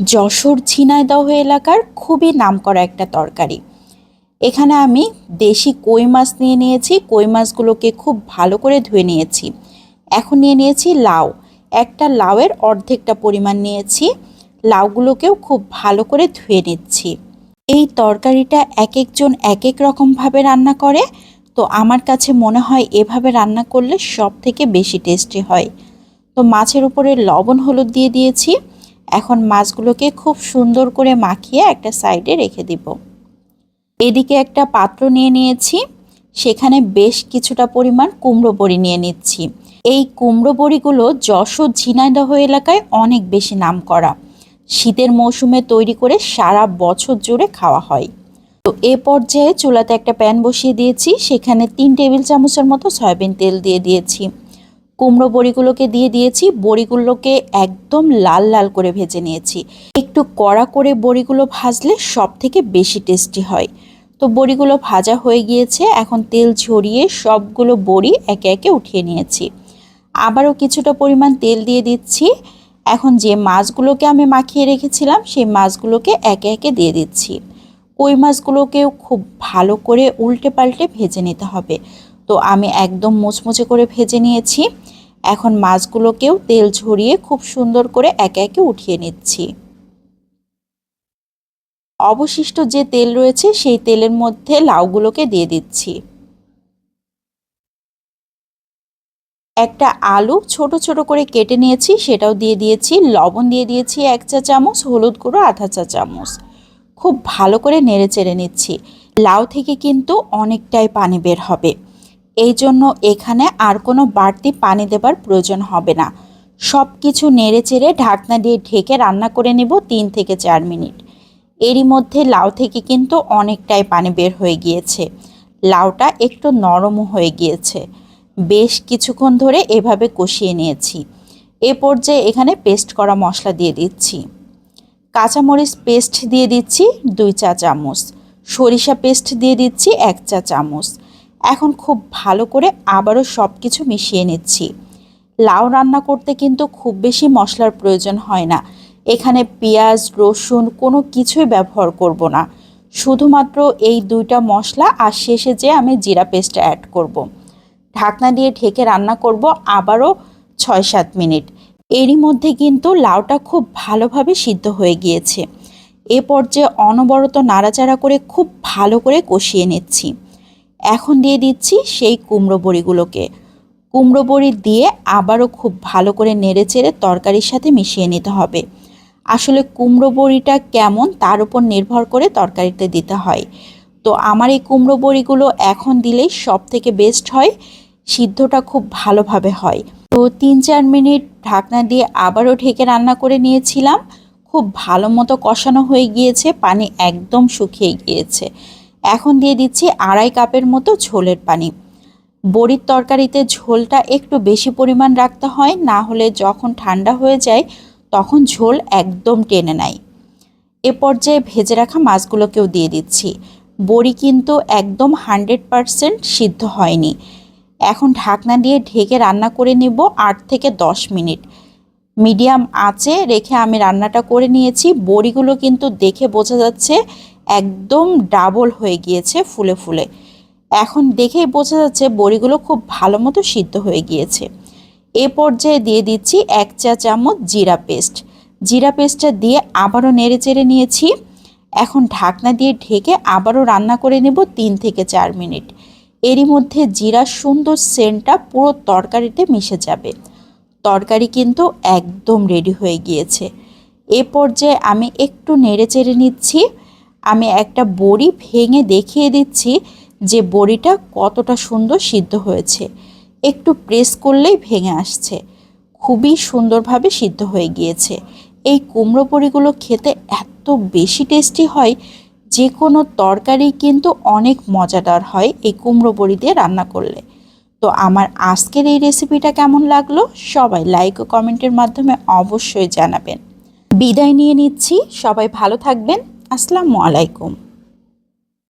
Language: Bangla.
যশোর ঝিনাইদহ এলাকার খুবই নামকরা একটা তরকারি। এখানে আমি দেশি কই মাছ নিয়ে নিয়েছি, কই মাছগুলোকে খুব ভালো করে ধুয়ে নিয়েছি। এখন নিয়ে নিয়েছি লাউ। একটা লাউয়ের অর্ধেকটা পরিমাণ নিয়েছি। লাউগুলোকেও খুব ভালো করে ধুয়ে নিচ্ছি। এই তরকারিটা এক একজন এক এক রকমভাবে রান্না করে। তো আমার কাছে মনে হয় এভাবে রান্না করলে সব থেকে বেশি টেস্টি হয়। তো মাছের উপরে লবণ, হলুদ দিয়ে দিয়েছি। এখন মাছগুলোকে খুব সুন্দর করে মাখিয়ে একটা সাইডে রেখে দিব। এদিকে একটা পাত্র নিয়ে নিয়েছি। সেখানে বেশ কিছুটা পরিমাণ কুমড়ো বড়ি নিয়ে নিচ্ছি। এই কুমড়ো বড়িগুলো যশোর ঝিনাইদহ এলাকায় অনেক বেশি নাম করা শীতের মৌসুমে তৈরি করে সারা বছর জুড়ে খাওয়া হয়। তো এ পর্যায়ে চুলাতে একটা প্যান বসিয়ে দিয়েছি। সেখানে তিন টেবিল চামচের মতো সয়াবিন তেল দিয়ে দিয়েছি। কুমড়ো বড়িগুলোকে দিয়ে দিয়েছি, বড়িগুলোকে একদম লাল লাল করে ভেজে নিয়েছি। একটু কড়া করে বড়িগুলো ভাজলে সব থেকে বেশি টেস্টি হয়। তো বড়িগুলো ভাজা হয়ে গিয়েছে, এখন তেল ঝরিয়ে সবগুলো বড়ি একে একে উঠিয়ে নিয়েছি। আবারও কিছুটা পরিমাণ তেল দিয়ে দিচ্ছি। এখন যে মাছগুলোকে আমি মাখিয়ে রেখেছিলাম, সেই মাছগুলোকে একে একে দিয়ে দিচ্ছি। কই মাছগুলোকেও খুব ভালো করে উল্টে পাল্টে ভেজে নিতে হবে। তো আমি একদম মুচমুচে করে ভেজে নিয়েছি। এখন মাছগুলোকেও তেল ঝরিয়ে খুব সুন্দর করে একে একে উঠিয়ে নিচ্ছি। অবশিষ্ট যে তেল রয়েছে সেই তেলের মধ্যে লাউগুলোকে দিয়ে দিচ্ছি। একটা আলু ছোট ছোট করে কেটে নিয়েছি, সেটাও দিয়ে দিয়েছি। লবণ দিয়ে দিয়েছি এক চা চামচ, হলুদ গুঁড়ো, আধা চা চামচ। খুব ভালো করে নেড়ে চেড়ে নিচ্ছি। লাউ থেকে কিন্তু অনেকটাই পানি বের হবে। এই জন্য এখানে আর কোনো বাড়তি পানি দেবার প্রয়োজন হবে না। সব কিছু নেড়ে চেড়ে ঢাকনা দিয়ে ঢেকে রান্না করে নেব তিন থেকে চার মিনিট। এরই মধ্যে লাউ থেকে কিন্তু অনেকটাই পানি বের হয়ে গিয়েছে। লাউটা একটু নরমও হয়ে গিয়েছে। বেশ কিছুক্ষণ ধরে এভাবে কষিয়ে নিয়েছি। এ পর্যায়ে এখানে পেস্ট করা মশলা দিয়ে দিচ্ছি। কাঁচামরিচ পেস্ট দিয়ে দিচ্ছি দুই চা চামচ। সরিষা পেস্ট দিয়ে দিচ্ছি এক চা চামচ। এখন খুব ভালো করে আবারও সব কিছু মিশিয়ে নিচ্ছি। লাউ রান্না করতে কিন্তু খুব বেশি মশলার প্রয়োজন হয় না। এখানে পেঁয়াজ, রসুন কোনো কিছুই ব্যবহার করব না। শুধুমাত্র এই দুইটা মশলা আর শেষে যে আমি জিরা পেস্ট অ্যাড করব। ঢাকনা দিয়ে ঢেকে রান্না করব আবারও ছয় সাত মিনিট। এরই মধ্যে কিন্তু লাউটা খুব ভালোভাবে সিদ্ধ হয়ে গিয়েছে। এ পর্যায়ে অনবরত নাড়াচাড়া করে খুব ভালো করে কষিয়ে নিচ্ছি। এখন দিয়ে দিচ্ছি সেই কুমড়ো বড়িগুলোকে। কুমড়ো বড়ি দিয়ে আবারও খুব ভালো করে নেড়ে চেড়ে তরকারির সাথে মিশিয়ে নিতে হবে। আসলে কুমড়ো বড়িটা কেমন তার উপর নির্ভর করে তরকারিতে দিতে হয়। তো আমার এই কুমড়ো বড়িগুলো এখন দিলেই সব থেকে বেস্ট হয়, সিদ্ধটা খুব ভালোভাবে হয়। তো তিন চার মিনিট ঢাকনা দিয়ে আবারও ঢেকে রান্না করে নিয়েছিলাম। খুব ভালো মতো কষানো হয়ে গিয়েছে, পানি একদম শুকিয়ে গিয়েছে। এখন দিয়ে দিচ্ছি আড়াই কাপের মতো ঝোলের পানি। বড়ির তরকারিতে ঝোলটা একটু বেশি পরিমাণ রাখতে হয়, না হলে যখন ঠান্ডা হয়ে যায় তখন ঝোল একদম টেনে নেয়। এ পর্যায়ে ভেজে রাখা মাছগুলোকেও দিয়ে দিচ্ছি। বড়ি কিন্তু একদম হান্ড্রেড পারসেন্ট সিদ্ধ হয়নি। এখন ঢাকনা দিয়ে ঢেকে রান্না করে নেব আট থেকে দশ মিনিট। মিডিয়াম আঁচে রেখে আমি রান্নাটা করে নিয়েছি। বড়িগুলো কিন্তু দেখে বোঝা যাচ্ছে একদম ডাবল হয়ে গিয়েছে ফুলে ফুলে। এখন দেখেই বোঝা যাচ্ছে বড়িগুলো খুব ভালো মতো সিদ্ধ হয়ে গিয়েছে। এ পর্যায়ে দিয়ে দিচ্ছি এক চা চামচ জিরা পেস্ট। জিরা পেস্টটা দিয়ে আবারও নেড়ে চেড়ে নিয়েছি। এখন ঢাকনা দিয়ে ঢেকে আবারও রান্না করে নেব তিন থেকে চার মিনিট। এরই মধ্যে জিরা সুন্দর সেন্টটা পুরো তরকারিতে মিশে যাবে। তরকারি কিন্তু একদম রেডি হয়ে গিয়েছে। এ পর্যায়ে আমি একটু নেড়ে চেড়ে নিচ্ছি। আমি একটা বড়ি ভেঙে দেখিয়ে দিচ্ছি যে বড়িটা কতটা সুন্দর সিদ্ধ হয়েছে। একটু প্রেস করলেই ভেঙে আসছে। খুবই সুন্দরভাবে সিদ্ধ হয়ে গিয়েছে। এই কুমড়ো বড়িগুলো খেতে এত বেশি টেস্টি হয়, যে কোনো তরকারি কিন্তু অনেক মজাদার হয় এই কুমড়ো বড়ি দিয়ে রান্না করলে। তো আমার আজকের এই রেসিপিটা কেমন লাগল? সবাই লাইক ও কমেন্টের মাধ্যমে অবশ্যই জানাবেন। বিদায় নিয়ে নিচ্ছি। সবাই ভালো থাকবেন। আসসালামু আলাইকুম।